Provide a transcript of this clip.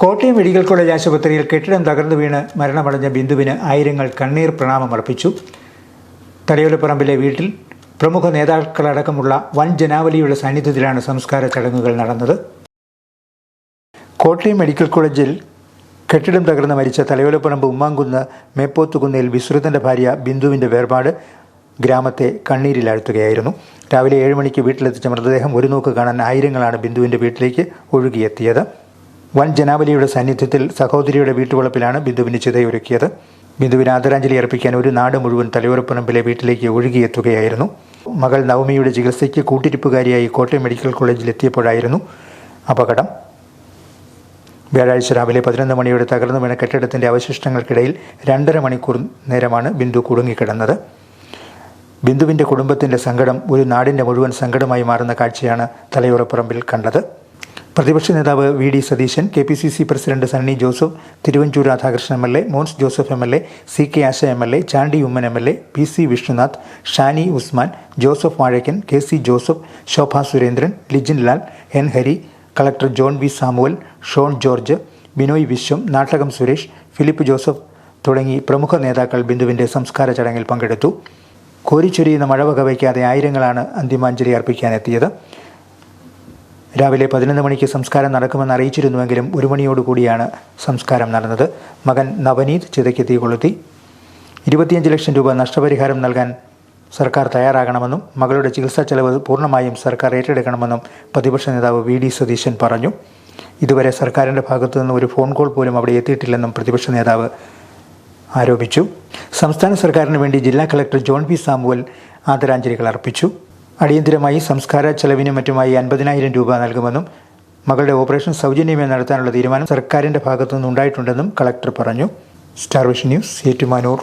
Kottayam medical college ആശുപത്രിയിൽ കെട്ടിടം തകർന്നു വീണ് മരണമടഞ്ഞ ബിന്ദുവിന് ആയിരങ്ങൾ കണ്ണീർ പ്രണാമം അർപ്പിച്ചു. തലയോലപ്പറമ്പിലെ വീട്ടിൽ പ്രമുഖ നേതാക്കളടക്കമുള്ള വൻ ജനാവലിയുടെ സാന്നിധ്യത്തിലാണ് സംസ്കാര ചടങ്ങുകൾ നടന്നത്. കോട്ടയം മെഡിക്കൽ കോളേജിൽ കെട്ടിടം തകർന്ന് മരിച്ച തലയോലപ്പറമ്പ് ഉമ്മാങ്കുന്ന് മേപ്പോത്തുകുന്നിൽ വിശ്രുതന്റെ ഭാര്യ ബിന്ദുവിന്റെ വേർപാട് ഗ്രാമത്തെ കണ്ണീരിലാഴ്ത്തുകയായിരുന്നു. രാവിലെ ഏഴ് മണിക്ക് വീട്ടിലെത്തിച്ച മൃതദേഹം ഒരു നോക്ക് കാണാൻ ആയിരങ്ങളാണ് ബിന്ദുവിന്റെ വീട്ടിലേക്ക് ഒഴുകിയെത്തിയത്. വൻ ജനാവലിയുടെ സാന്നിധ്യത്തിൽ സഹോദരിയുടെ വീട്ടുവളപ്പിലാണ് ബിന്ദുവിന് ചിതയൊരുക്കിയത്. ബിന്ദുവിന് ആദരാഞ്ജലി അർപ്പിക്കാൻ ഒരു നാട് മുഴുവൻ തലയോരപ്പറമ്പിലെ വീട്ടിലേക്ക് ഒഴുകിയെത്തുകയായിരുന്നു. മകൾ നവമിയുടെ ചികിത്സയ്ക്ക് കൂട്ടിരിപ്പുകാരിയായി കോട്ടയം മെഡിക്കൽ കോളേജിൽ എത്തിയപ്പോഴായിരുന്നു അപകടം. വ്യാഴാഴ്ച രാവിലെ പതിനൊന്ന് മണിയോടെ തകർന്നു വീണ കെട്ടിടത്തിന്റെ അവശിഷ്ടങ്ങൾക്കിടയിൽ രണ്ടര മണിക്കൂർ നേരമാണ് ബിന്ദു കുടുങ്ങിക്കിടന്നത്. ബിന്ദുവിന്റെ കുടുംബത്തിന്റെ സങ്കടം ഒരു നാടിന്റെ മുഴുവൻ സങ്കടമായി മാറുന്ന കാഴ്ചയാണ് തലയോറപ്പറമ്പിൽ കണ്ടത്. പ്രതിപക്ഷ നേതാവ് V D Satheesan K P C C president Sunny Joseph Thiruvanchoor Radhakrishnan M L A Mons Joseph M L A C K Asha M L A Chandy Oommen M L A P C Vishnunath Shani Usman Joseph Vazhakkan K C Joseph Shobha Surendran Lijin Lal N Hari collector John V Samuel Shone George Binoy Viswam Nattakom Suresh Philip Joseph തുടങ്ങി പ്രമുഖ നേതാക്കൾ ബിന്ദുവിന്റെ സംസ്കാര ചടങ്ങിൽ പങ്കെടുത്തു. കോരിച്ചൊരിയുന്ന മഴ വകവയ്ക്കാതെ ആയിരങ്ങളാണ് അന്തിമാഞ്ജലി അർപ്പിക്കാനെത്തിയത്. രാവിലെ പതിനൊന്ന് മണിക്ക് സംസ്കാരം നടക്കുമെന്ന് അറിയിച്ചിരുന്നുവെങ്കിലും ഒരു മണിയോടുകൂടിയാണ് സംസ്കാരം നടന്നത്. മകൻ നവനീത് ചിതയ്ക്ക് തീ കൊളുത്തി. ഇരുപത്തിയഞ്ച് ലക്ഷം രൂപ നഷ്ടപരിഹാരം നൽകാൻ സർക്കാർ തയ്യാറാകണമെന്നും മകളുടെ ചികിത്സാ ചെലവ് പൂർണമായും സർക്കാർ ഏറ്റെടുക്കണമെന്നും പ്രതിപക്ഷ നേതാവ് വി ഡി സതീശൻ പറഞ്ഞു. ഇതുവരെ സർക്കാരിന്റെ ഭാഗത്തു നിന്ന് ഒരു ഫോൺ കോൾ പോലും അവിടെ എത്തിയിട്ടില്ലെന്നും പ്രതിപക്ഷ നേതാവ് ആരോപിച്ചു. സംസ്ഥാന സർക്കാരിന് വേണ്ടി ജില്ലാ കളക്ടർ ജോൺ പി സാമുവൽ ആദരാഞ്ജലികൾ അർപ്പിച്ചു. അടിയന്തിരമായി സംസ്കാര ചെലവിനും മറ്റുമായി അൻപതിനായിരം രൂപ നൽകുമെന്നും മകളുടെ ഓപ്പറേഷൻ സൗജന്യമായി നടത്താനുള്ള തീരുമാനം സർക്കാരിന്റെ ഭാഗത്തുനിന്നുണ്ടായിട്ടുണ്ടെന്നും കളക്ടർ പറഞ്ഞു. Star vision news Ettumanoor.